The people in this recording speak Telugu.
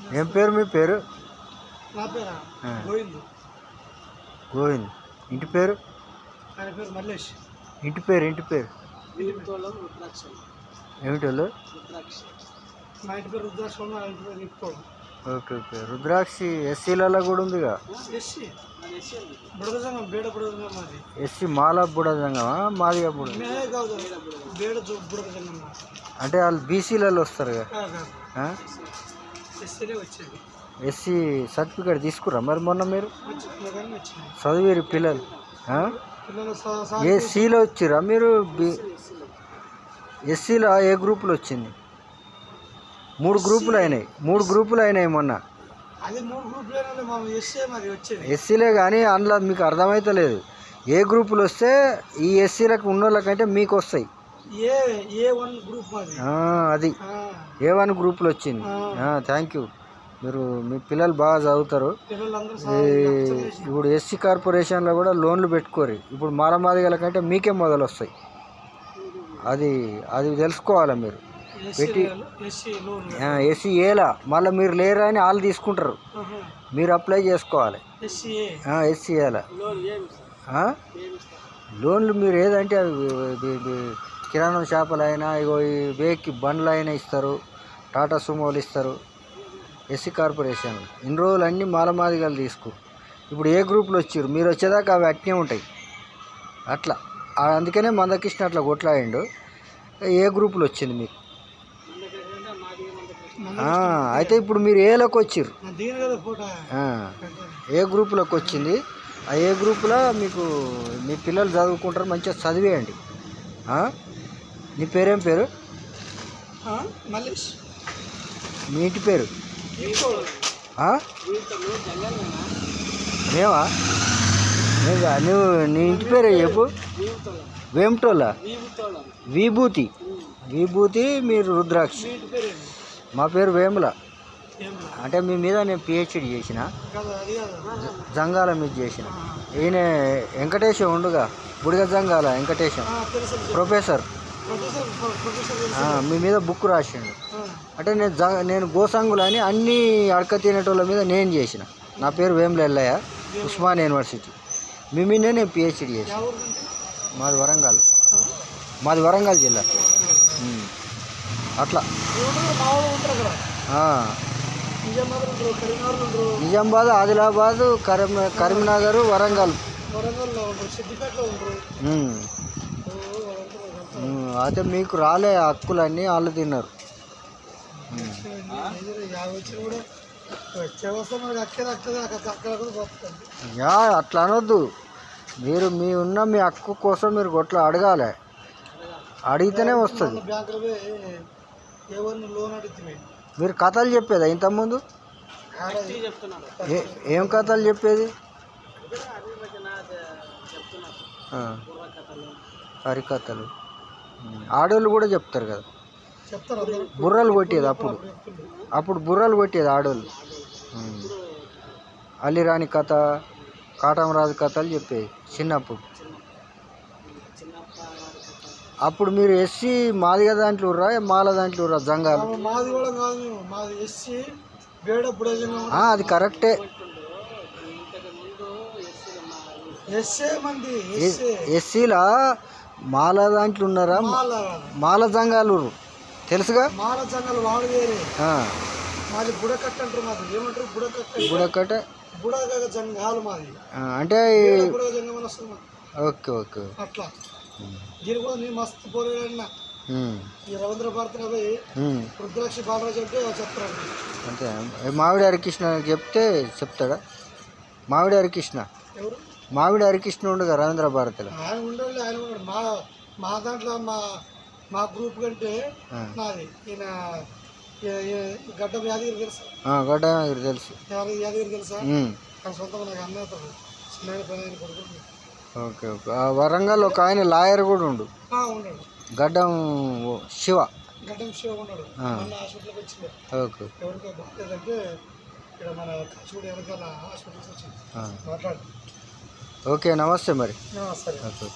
ఏం పేరు మీ పేరు. గోవింద్. ఇంటి పేరు? ఇంటి పేరు ఇంటి పేరు? నిలుపుతోళ్ళం రుద్రాక్ష. ఏమిటి వాళ్ళు రుద్రాక్ష. మా ఇంటి పేరు రుద్రాక్ష మా ఇంటి పేరు నిలుపుతోళ్ళం ఓకే ఓకే. రుద్రాక్షి ఎస్సీలలో కూడా ఉందిగా? ఎస్సీ? మాల బుడజంగమా మాది. అంటే వాళ్ళు బీసీలలో కాదు వచ్చేది ఎస్సీ సర్టిఫికేట్ తీసుకురా మరి మొన్న మీరు? చదివేరు పిల్లలు ఏ సీలో వచ్చిరా మీరు? బి ఎస్సీలో ఏ గ్రూపులో వచ్చింది? మూడు గ్రూపులు అయినాయి. మూడు గ్రూపులు అయినాయి మొన్న. ఎస్సీలే కానీ అందులో మీకు అర్థమైతలేదు. ఏ గ్రూపులు వస్తే ఈ ఎస్సీలకు ఉన్నోళ్ళకంటే మీకు వస్తాయి. ఏ ఏ వన్ గ్రూప్ అది. ఏ వన్ గ్రూపులు వచ్చింది. థ్యాంక్ యూ మీరు మీ పిల్లలు బాగా చదువుతారు. ఇప్పుడు ఎస్సీ కార్పొరేషన్లో కూడా లోన్లు పెట్టుకోరు. ఇప్పుడు మాలమాదిగల కంటే మీకే మొదలు వస్తాయి అది అది తెలుసుకోవాలి మీరు? ఎస్సీ ఎస్సీ ఏలా మళ్ళీ మీరు లేరా అని వాళ్ళు తీసుకుంటారు. మీరు అప్లై చేసుకోవాలి. ఎస్సీ ఏలా? లోన్లు మీరు ఏదంటే కిరాణం షాపులు అయినా ఇగో ఈ వేక్కి బండ్లు అయినా ఇస్తారు. టాటా సుమోలు ఇస్తారు. SC corporation. ఇన్ని రోజులు అన్నీ మాలమాదిగలు తీసుకో. ఇప్పుడు ఏ గ్రూపులు వచ్చారు? మీరు వచ్చేదాకా అవి అట్నే ఉంటాయి. అట్లా. అందుకనే మందకృష్ణ అట్లా కొట్లాడిండు. ఏ గ్రూపులు వచ్చింది మీకు? అయితే ఇప్పుడు మీరు ఏలోకి ఆ, ఏ గ్రూపులోకి వచ్చింది? ఆ ఏ గ్రూపులో మీకు మీ పిల్లలు చదువుకుంటారు మంచిగా చదివేయండి? నీ పేరేం పేరు? మల్లేష్. మీ ఇంటి పేరు? ఆ? మేమా? నువ్వా? నీ ఇంటి పేరు చెప్పు. వేమటోళ్ళ? విభూతి. విభూతి మీరు రుద్రాక్ష. మీ పేరు వేముల. అంటే మీ మీద నేను పిహెచ్డి చేసిన. జంగాల మీద చేసిన. ఈయన వెంకటేశం ఉండుగా. బుడిగ జంగాల వెంకటేశం. ప్రొఫెసర్. మీ మీద బుక్ రాసిండు. అంటే నేను జ నేను గోసంగులు అని అన్ని అడక తినేటోళ్ళ మీద నేను చేసిన. నా పేరు వేముల ఎల్లయ్య ఉస్మాన్ యూనివర్సిటీ. మీ మీదే నేను పిహెచ్డి చేసిన? మాది వరంగల్? మాది వరంగల్ జిల్లా. అట్లా. నిజామాబాద్ ఆదిలాబాద్ కరీం కరీంనగర్ వరంగల్. అయితే మీకు రాలే ఆ హక్కులన్నీ వాళ్ళు తిన్నారు. యా అట్లా అనొద్దు. మీరు మీ ఉన్న మీ హక్కు కోసం మీరు గొట్ల అడగాలి. అడిగితేనే వస్తుంది. మీరు కథలు చెప్పేదా ఇంతకుముందు? ఏ ఏం కథలు చెప్పేది? హరికథలు. ఆడోళ్ళు కూడా చెప్తారు కదా. బుర్రలు కొట్టేది అప్పుడు. అప్పుడు బుర్రలు కొట్టేది ఆడోళ్ళు. ఉమ్. అల్లిరాని కథ కాటమరాజు కథలు చెప్పేది చిన్నప్పుడు. అప్పుడు మీరు ఎస్సీ మాదిగ దాంట్లో రా మాల దాంట్లో రా జంగాలు? అది కరెక్టే. ఎస్సీలా? మాల దాంట్లో ఉన్నారా? మాల. మాల జంగాలు తెలుసుగా? మాల జంగలు వేరే మాది బుడకట్ట అంటారు మాది. ఏమంటారు? బుడకట్ట బుడకట బుడగ జంగాలు మాది. అంటే. Okay okay. అట్లా. దీని కూడా నేను మస్తు పోరాడినా ఉమ్, ఈ రవీంద్ర భారతిలో పోయి ఉమ్. రుద్రాక్ష బాలరాజు అంటే చెప్తారు. అంతే. మామిడి హరికృష్ణ చెప్తే చెప్తాడా? మామిడి హరికృష్ణ? ఎవరు? మామిడి హరికృష్ణ ఉండగా రవీంద్ర భారతిలో. ఆయన ఉండాలి ఆయన ఉన్నాడు మా మా దాంట్లో మా మా గ్రూప్ కంటే. నాది. ఈయన గడ్డం యాదగిరి తెలుసా? గడ్డ నాకు తెలుసు. యాదగిరి యాదగిరి తెలుసా? ఆయన సొంతంగా నాకు చిన్న పని ఆయన కొడుకు ఓకే ఓకే. వరంగల్ ఒక ఆయన లాయర్ కూడా ఉండు. ఉన్నాడు. గడ్డం శివ. గడ్డం శివ ఉన్నాడు. మొన్న హాస్పిటల్కి వచ్చింది ఓకే. ఎవరికో బాగాలేదంటే ఇక్కడ మన హాస్పిటల్కి వచ్చింది. మాట్లాడు. ఓకే నమస్తే మరి. ఓకే.